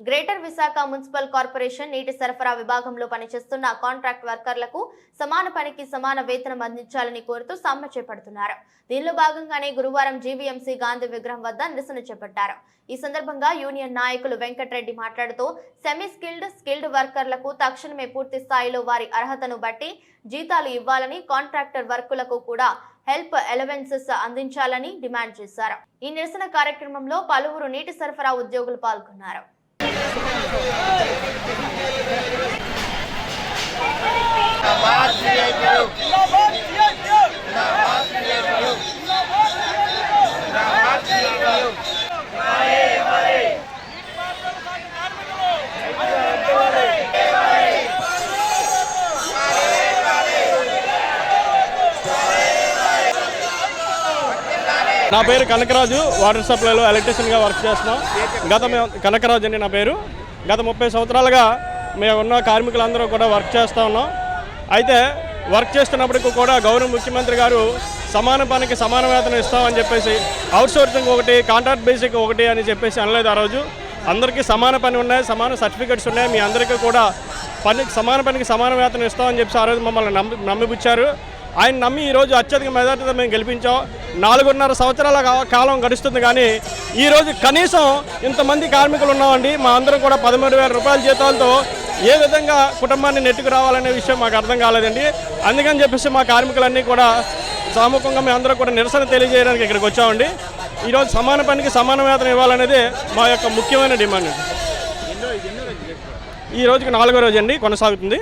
Greater Visakha municipal corporation నీటి సరఫరా విభాగంలో పనిచేస్తున్న కాంట్రాక్ట్ వర్కర్లకు సమాన పనికి సమాన వేతనం అందించాలని కోరుతూ సమ్మె చేపడుతున్నారు. దీనిలో భాగంగానే గురువారం జీవీఎంసీ గాంధీ విగ్రహం వద్ద నిరసన చేపట్టారు. ఈ సందర్భంగా యూనియన్ నాయకులు వెంకటరెడ్డి మాట్లాడుతూ సెమీ స్కిల్డ్ స్కిల్డ్ వర్కర్లకు తక్షణమే పూర్తి స్థాయిలో వారి అర్హతను బట్టి జీతాలు ఇవ్వాలని కాంట్రాక్టర్ వర్కులకు కూడా హెల్ప్ ఎలవెన్సెస్ అందించాలని డిమాండ్ చేశారు. ఈ నిరసన కార్యక్రమంలో పలువురు నీటి సరఫరా ఉద్యోగులు పాల్గొన్నారు. Thank you. నా పేరు కనకరాజు వాటర్ సప్లైలో ఎలక్ట్రీషియన్గా వర్క్ చేస్తున్నాం. గత మేము కనకరాజు అండి నా పేరు. గత ముప్పై సంవత్సరాలుగా మేము ఉన్న కార్మికులందరూ కూడా వర్క్ చేస్తూ ఉన్నాం. అయితే వర్క్ చేస్తున్నప్పటికీ కూడా గౌరవ ముఖ్యమంత్రి గారు సమాన పనికి సమాన వేతనం ఇస్తామని చెప్పేసి అవుట్ సోర్సింగ్ ఒకటి కాంట్రాక్ట్ బేసిక్ ఒకటి అని చెప్పేసి అనలేదు ఆ రోజు. అందరికీ సమాన పని ఉన్నాయి సమాన సర్టిఫికెట్స్ ఉన్నాయి. మీ అందరికీ కూడా పని సమాన పనికి సమాన వేతనం ఇస్తామని చెప్పి ఆ రోజు మమ్మల్ని నమ్మి నమ్మిపుచ్చారు. ఆయన నమ్మి ఈరోజు అత్యధిక మెజార్టీతో మేము గెలిపించాం. నాలుగున్నర సంవత్సరాల కాలం గడుస్తుంది కానీ ఈరోజు కనీసం ఇంతమంది కార్మికులు ఉన్నామండి. మా అందరం కూడా పదమూడు వేల రూపాయల జీతాలతో ఏ విధంగా కుటుంబాన్ని నెట్టుకు రావాలనే విషయం మాకు అర్థం కాలేదండి. అందుకని చెప్పేసి మా కార్మికులన్నీ కూడా సామూహికంగా మేము అందరం కూడా నిరసన తెలియజేయడానికి ఇక్కడికి వచ్చామండి. ఈరోజు సమాన పనికి సమాన వేతనం ఇవ్వాలనేది మా యొక్క ముఖ్యమైన డిమాండ్ అండి. ఈ రోజుకి నాలుగో రోజు అండి కొనసాగుతుంది.